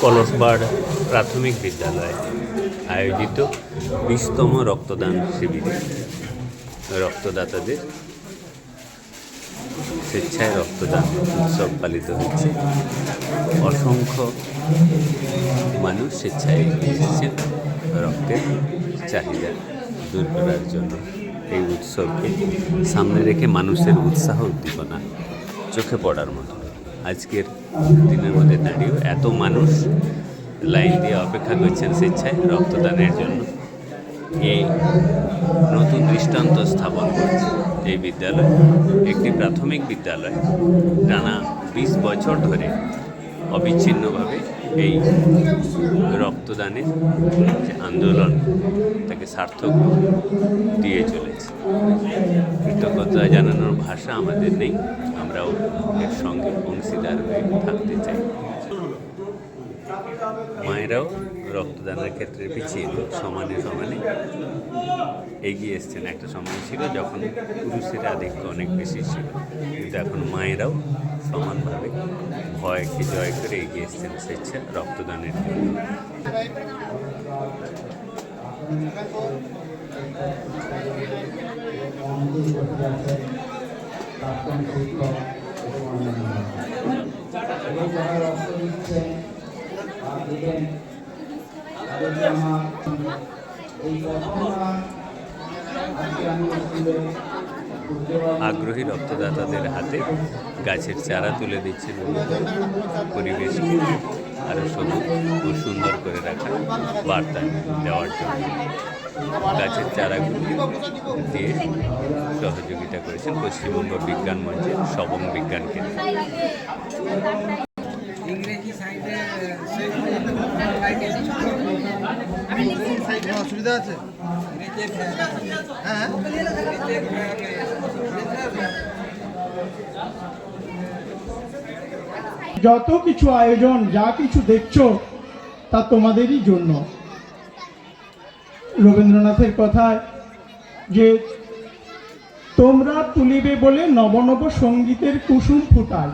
কলসবাড় প্রাথমিক বিদ্যালয়ে আয়োজিত বিশতম রক্তদান শিবিরে। রক্তদাতাদের স্বেচ্ছায় রক্তদান উৎসব পালিত হচ্ছে। অসংখ্য মানুষ স্বেচ্ছায় এসেছেন রক্তের চাহিদা দূর করার জন্য। এই উৎসবকে সামনে রেখে মানুষের উৎসাহ উদ্দীপনা চোখে পড়ার মতো। আজকের দিনের মধ্যে দাঁড়িয়েও এত মানুষ লাইন দিয়ে অপেক্ষা করছেন স্বেচ্ছায় রক্তদানের জন্য। এই নতুন দৃষ্টান্ত স্থাপন করছে এই বিদ্যালয়, একটি প্রাথমিক বিদ্যালয়। টানা বিশ বছর ধরে অবিচ্ছিন্নভাবে এই রক্তদানের যে আন্দোলন, তাকে সার্থক দিয়ে জানানোর ভাষা আমাদের নেই, আমরাও এর সঙ্গে অংশীদার হয়ে থাকতে চাই। মায়েরাও রক্তদানের ক্ষেত্রে পিছিয়ে সমানে সমানে এগিয়ে এসছেন। একটা সময় ছিল যখন পুরুষের আধিক্য অনেক বেশি ছিল, কিন্তু এখন মায়েরাও সমানভাবে ভয়কে জয় করে এগিয়ে এসছেন স্বেচ্ছা রক্তদানের জন্য। প্রাক্তন শিক্ষক এবং যারা রক্ত দিচ্ছেন আগ্রহী রক্তদাতাদের হাতে গাছের চারা তুলে দিচ্ছেন পরিবেশ আরও সবুজ ও সুন্দর করে রাখার বার্তা দেওয়ার জন্য। গাছের চারাগুলি দিয়ে সহযোগিতা করেছেন পশ্চিমবঙ্গ বিজ্ঞান মঞ্চের সবং বিজ্ঞান কেন্দ্র। অসুবিধা আছে? হ্যাঁ যত কিছু আয়োজন যা কিছু দেখছ তা তোমাদেরই জন্য। রবীন্দ্রনাথের কথায় যে, তোমরা তুলিবে বলে নব নব সঙ্গীতের কুসুম ফুটায়।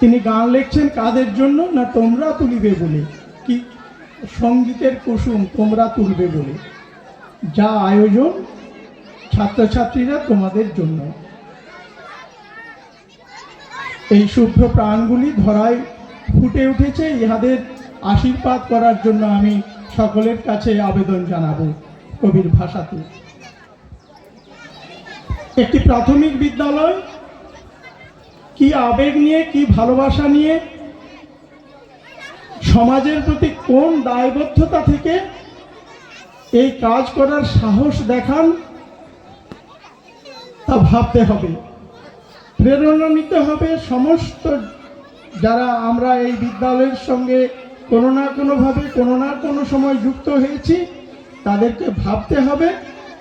তিনি গান লিখছেন কাদের জন্য? না, তোমরা তুলিবে বলে। কি? সঙ্গীতের কুসুম, তোমরা তুলবে বলে। যা আয়োজন ছাত্রছাত্রীরা তোমাদের জন্য। এই শুভ্র প্রাণগুলি ধরায় ফুটে উঠেছে। ইহাদের আশীর্বাদ করার জন্য আমি সকলের কাছে আবেদন জানাব কবির ভাষাতে। একটি প্রাথমিক বিদ্যালয়, কি আবেগ নিয়ে, কি ভালোবাসা নিয়ে, সমাজের প্রতি কোন দায়বদ্ধতা থেকে এই কাজ করার সাহস দেখান, তা ভাবতে হবে। প্রেরণা নিতে হবে সমস্ত যারা আমরা এই বিদ্যালয়ের সঙ্গে কোনো না কোনোভাবে কোনো না কোনো সময় যুক্ত হয়েছি। তাদেরকে ভাবতে হবে,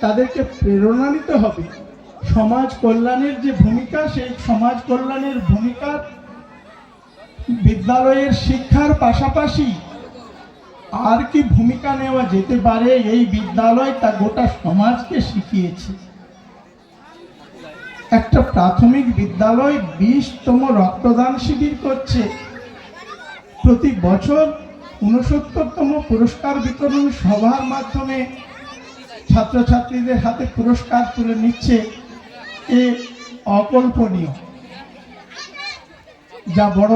তাদেরকে প্রেরণা নিতে হবে। সমাজ কল্যাণের যে ভূমিকা, সেই সমাজ কল্যাণের ভূমিকা বিদ্যালয়ের শিক্ষার পাশাপাশি আর কি ভূমিকা নেওয়া যেতে পারে, এই বিদ্যালয় তা গোটা সমাজকে শিখিয়েছে। একটা প্রাথমিক বিদ্যালয় বিশতম রক্তদান শিবির করছে। প্রতি বছর উনসত্তরতম পুরস্কার বিতরণ সভার মাধ্যমে ছাত্রছাত্রীদের হাতে পুরস্কার তুলে নিচ্ছে এ অকল্পনীয়, যা বড়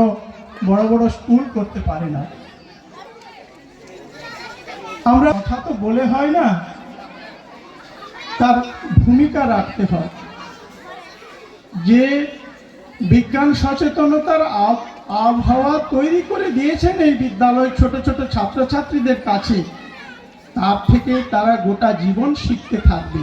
বড় বড় স্কুল করতে পারে না। আমরা কথা তো বলে হয় না, তার ভূমিকা রাখতে হয়। যে বিজ্ঞান সচেতনতার আবহাওয়া তৈরি করে দিয়েছেন এই বিদ্যালয় ছোট ছোট ছাত্রছাত্রীদের কাছে। তার থেকে তারা গোটা জীবন শিখতে থাকবে।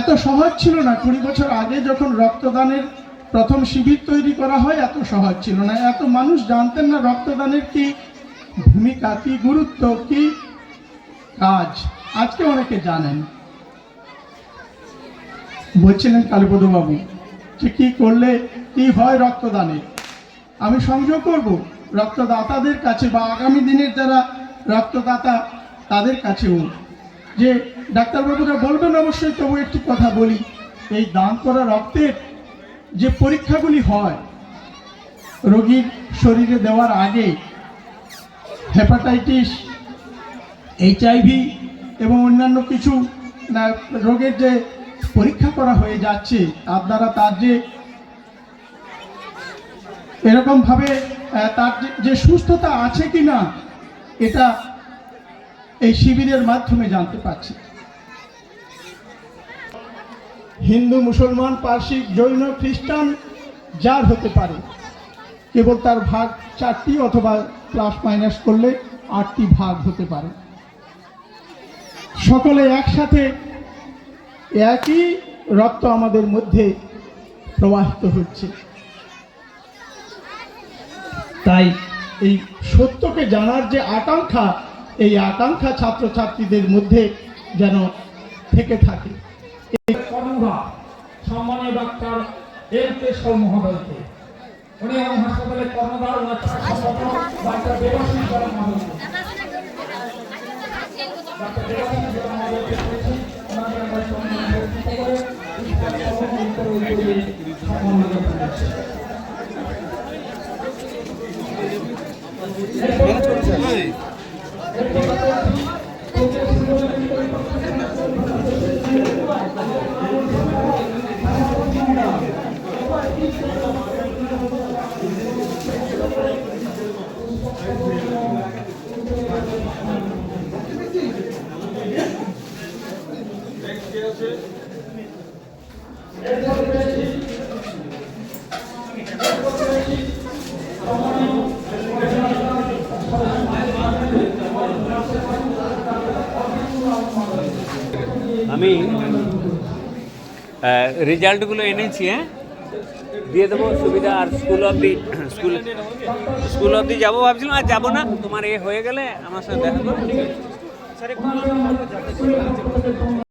এত সহজ ছিল না। কুড়ি বছর আগে যখন রক্তদানের প্রথম শিবির তৈরি করা হয়, এত সহজ ছিল না। এত মানুষ জানতেন না রক্তদানের কি ভূমিকা, কি গুরুত্ব, কি কাজ। আজকে অনেকে জানেন। বলছিলেন কালীপদবাবু যে কি করলে, কি হয় রক্তদানে? আমি সংযোগ করব রক্তদাতাদের কাছে বা আগামী দিনের যারা রক্তদাতা, তাদের কাছেও। যে ডাক্তারবাবুরা বলবেন অবশ্যই, তবু একটি কথা বলি, এই দান করা রক্তের যে পরীক্ষাগুলি হয়, রোগীর শরীরে দেওয়ার আগে হেপাটাইটিস এইচআইভি এবং অন্যান্য কিছু রোগের যে পরীক্ষা করা হয়ে যাচ্ছে দ্বারা তার যে এরকমভাবে তার যে- সুস্থতা আছে কি না এটা এই শিবিরের মাধ্যমে জানতে পারছি। হিন্দু, মুসলমান, পার্সিক, জৈন, খ্রিস্টান, যার হতে পারে, কেবল তার ভাগ চারটি অথবা প্লাস মাইনাস করলে আটটি ভাগ হতে পারে। সকলে একসাথে একই রক্ত আমাদের মধ্যে প্রবাহিত হচ্ছে তাই এই সত্যকে জানার যে আকাঙ্ক্ষা এই আকাঙ্ক্ষা ছাত্রছাত্রীদের মধ্যে যেন থেকে থাকে সম্মানীয় ডাক্তার এম কে মহোদয়কে উনি আমার সম্পাদক ডাক্তার ডাক্তার বড় মহোদয়কে আমি রেজাল্টগুলো এনেছি হ্যাঁ? দিয়ে দেবো সুবিধা আর স্কুল অবধি, স্কুল স্কুল অবধি যাব ভাবছিলাম, আর যাব না। তোমার এ হয়ে গেলে আমার সাথে দেখা করো